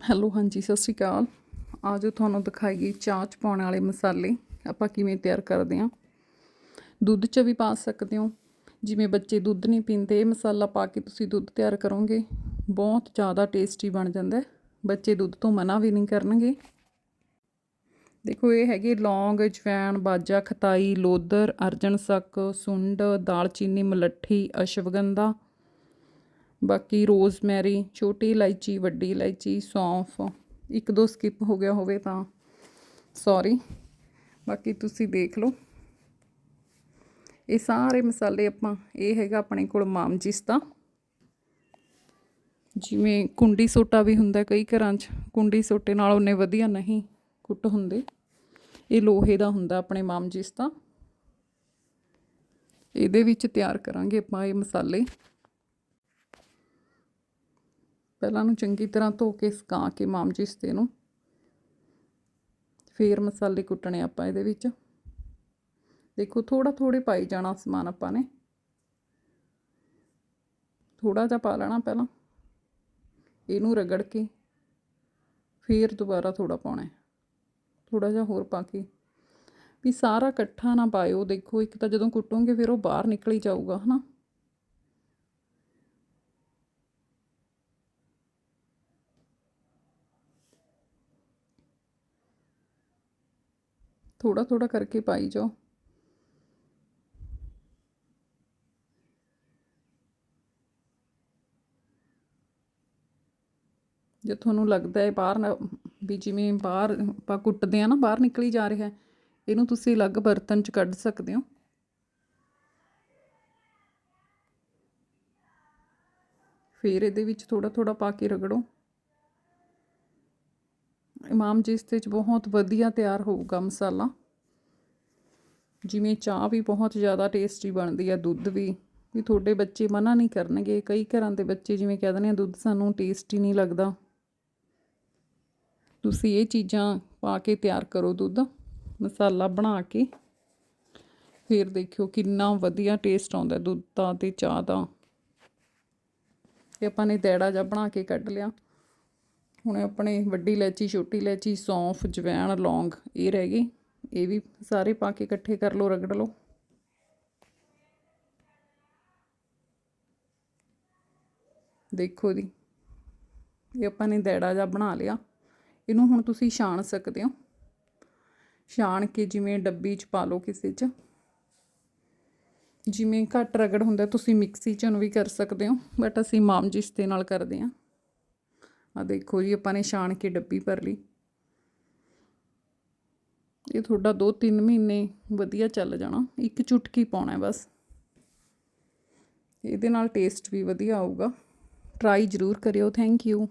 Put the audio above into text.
Hello ਹਾਂਜੀ, ਸਤਿ ਸ਼੍ਰੀ ਅਕਾਲ। ਅੱਜ ਤੁਹਾਨੂੰ ਦਿਖਾਈਏ ਚਾਹ 'ਚ ਪਾਉਣ ਵਾਲੇ ਮਸਾਲੇ। ਆਪਾਂ ਕਿਵੇਂ ਤਿਆਰ ਕਰਦੇ ਹਾਂ ਦੁੱਧ 'ਚ ਵੀ ਪਾ ਸਕਦੇ ਹੋ ਜਿਵੇਂ ਬੱਚੇ ਦੁੱਧ ਨਹੀਂ ਪੀਂਦੇ, ਇਹ ਮਸਾਲਾ ਪਾ ਕੇ ਤੁਸੀਂ ਦੁੱਧ ਤਿਆਰ ਕਰੋਗੇ। ਬਹੁਤ ਜ਼ਿਆਦਾ ਟੇਸਟੀ ਬਣ ਜਾਂਦਾ ਬੱਚੇ ਦੁੱਧ ਤੋਂ ਮਨਾ ਵੀ ਨਹੀਂ ਕਰਨਗੇ। ਦੇਖੋ, ਇਹ ਹੈਗੇ ਲੌਂਗ ਅਜਵਾਇਣ ਬਾਜਾ, ਖਤਾਈ ਲੋਦਰ ਅਰਜਨ ਸੱਕ, ਸੁੰਡ, ਦਾਲਚੀਨੀ, ਮਲੱਠੀ, ਅਸ਼ਵਗੰਧਾ। ਬਾਕੀ ਰੋਜ਼ਮੈਰੀ, ਛੋਟੀ ਇਲਾਇਚੀ, ਵੱਡੀ ਇਲਾਇਚੀ, ਸੌਂਫ, ਇੱਕ ਦੋ ਸਕਿਪ ਹੋ ਗਿਆ ਹੋਵੇ ਤਾਂ ਸੌਰੀ ਬਾਕੀ ਤੁਸੀਂ ਦੇਖ ਲਓ। ਇਹ ਸਾਰੇ ਮਸਾਲੇ ਆਪਾਂ, ਇਹ ਹੈਗਾ ਆਪਣੇ ਕੋਲ ਮਾਮਜਿਸ ਦਾ ਜਿਵੇਂ ਕੁੰਡੀ ਸੋਟਾ ਵੀ ਹੁੰਦਾ ਕਈ ਘਰਾਂ 'ਚ, ਕੁੰਡੀ ਸੋਟੇ ਨਾਲ ਉਹਨੇ ਵਧੀਆ ਨਹੀਂ ਕੁੱਟ ਹੁੰਦੇ। ਇਹ ਲੋਹੇ ਦਾ ਹੁੰਦਾ ਆਪਣੇ ਮਾਮਜਿਸ ਦਾ ਇਹਦੇ ਵਿੱਚ ਤਿਆਰ ਕਰਾਂਗੇ ਆਪਾਂ ਇਹ ਮਸਾਲੇ। ਪਹਿਲਾਂ ਨੂੰ ਚੰਗੀ ਤਰ੍ਹਾਂ ਧੋ ਕੇ ਸੁਕਾ ਕੇ ਮਾਮਜਿਸਤੇ ਨੂੰ। ਫੇਰ ਮਸਾਲੇ ਕੁੱਟਣੇ ਆਪਾਂ ਇਹਦੇ ਵਿੱਚ। ਦੇਖੋ ਥੋੜਾ ਥੋੜੇ ਪਾਈ ਜਾਣਾ ਸਮਾਨ ਆਪਾਂ ਨੇ। ਥੋੜਾ ਜਿਹਾ ਪਾ ਲੈਣਾ ਪਹਿਲਾਂ। ਇਹਨੂੰ ਰਗੜ ਕੇ। ਫੇਰ ਦੁਬਾਰਾ ਥੋੜਾ ਪਾਉਣਾ ਹੈ। ਥੋੜਾ ਜਿਹਾ ਹੋਰ ਪਾ ਕੇ। ਵੀ ਸਾਰਾ ਇਕੱਠਾ ਨਾ ਪਾਇਓ। ਦੇਖੋ, ਇੱਕ ਤਾਂ ਜਦੋਂ ਕੁੱਟੋਗੇ ਫਿਰ ਉਹ ਬਾਹਰ ਨਿਕਲ ਹੀ ਜਾਊਗਾ, ਹਨਾ? ਥੋੜਾ ਥੋੜਾ ਕਰਕੇ ਪਾਈ ਜਾਓ। ਜੇ ਤੁਹਾਨੂੰ ਲੱਗਦਾ ਹੈ ਬਾਹਰ ਨਾ, ਵੀ ਜਿਵੇਂ ਬਾਹਰ ਆਪਾਂ ਕੁੱਟਦੇ ਆ ਨਾ, ਬਾਹਰ ਨਿਕਲੀ ਜਾ ਰਿਹਾ ਇਹਨੂੰ ਤੁਸੀਂ ਅਲੱਗ ਬਰਤਨ 'ਚ ਕੱਢ ਸਕਦੇ ਹੋ। ਫਿਰ ਇਹਦੇ ਵਿੱਚ ਥੋੜਾ ਥੋੜਾ ਪਾ ਕੇ ਰਗੜੋ। ਇਮਾਮ ਜਿਸ ਤੇ ਚ ਬਹੁਤ ਵਧੀਆ ਤਿਆਰ ਹੋਊਗਾ ਮਸਾਲਾ। ਜਿਵੇਂ ਚਾਹ ਵੀ ਬਹੁਤ ਜ਼ਿਆਦਾ ਟੇਸਟੀ ਬਣਦੀ ਆ, ਦੁੱਧ ਵੀ। ਵੀ ਤੁਹਾਡੇ ਬੱਚੇ ਮਨਾ ਨਹੀਂ ਕਰਨਗੇ। ਕਈ ਘਰਾਂ ਦੇ ਬੱਚੇ ਜਿਵੇਂ ਕਹਿ ਦਿੰਦੇ ਆ, ਦੁੱਧ ਸਾਨੂੰ ਟੇਸਟੀ ਨਹੀਂ ਲੱਗਦਾ। ਤੁਸੀਂ ਇਹ ਚੀਜ਼ਾਂ ਪਾ ਕੇ ਤਿਆਰ ਕਰੋ ਦੁੱਧ, ਮਸਾਲਾ ਬਣਾ ਕੇ। ਫਿਰ ਦੇਖਿਓ ਕਿੰਨਾ ਵਧੀਆ ਟੇਸਟ ਆਉਂਦਾ ਦੁੱਧ ਦਾ ਤੇ ਚਾਹ ਦਾ। ਇਹ ਆਪਾਂ ਨੇ ਦੇੜਾ ਜਿਹਾ ਬਣਾ ਕੇ ਕੱਢ ਲਿਆ। ਹੁਣ ਆਪਣੇ ਵੱਡੀ ਇਲਾਇਚੀ, ਛੋਟੀ ਇਲਾਇਚੀ, ਸੌਂਫ, ਜਵੈਣ, ਲੌਂਗ, ਇਹ ਰਹਿ ਗਏ ਇਹ ਵੀ ਸਾਰੇ ਪਾ ਕੇ ਇਕੱਠੇ ਕਰ ਲਓ, ਰਗੜ ਲਓ। ਦੇਖੋ ਜੀ, ਇਹ ਆਪਾਂ ਨੇ ਦੇੜਾ ਜਿਹਾ ਬਣਾ ਲਿਆ। ਇਹਨੂੰ ਹੁਣ ਤੁਸੀਂ ਛਾਣ ਸਕਦੇ ਹੋ। ਛਾਣ ਕੇ ਜਿਵੇਂ ਡੱਬੀ 'ਚ ਪਾ ਲਓ ਕਿਸੇ 'ਚ। ਜਿਵੇਂ ਘੱਟ ਰਗੜ ਹੁੰਦਾ, ਤੁਸੀਂ ਮਿਕਸੀ 'ਚ ਨੂੰ ਵੀ ਕਰ ਸਕਦੇ ਹੋ, ਬਟ ਅਸੀਂ ਮਾਮਜਿਸ ਦੇ ਨਾਲ ਕਰਦੇ ਹਾਂ। ਆ ਦੇਖੋ ਜੀ, ਆਪਾਂ ਨੇ ਛਾਣ ਕੇ ਡੱਬੀ ਭਰ ਲਈ। ਇਹ ਤੁਹਾਡਾ 2-3 ਮਹੀਨੇ ਵਧੀਆ ਚੱਲ ਜਾਣਾ। ਇੱਕ ਚੁਟਕੀ ਪਾਉਣਾ ਬਸ। ਇਹਦੇ ਨਾਲ ਟੇਸਟ ਵੀ ਵਧੀਆ ਆਊਗਾ। ਟਰਾਈ ਜ਼ਰੂਰ ਕਰਿਓ। Thank you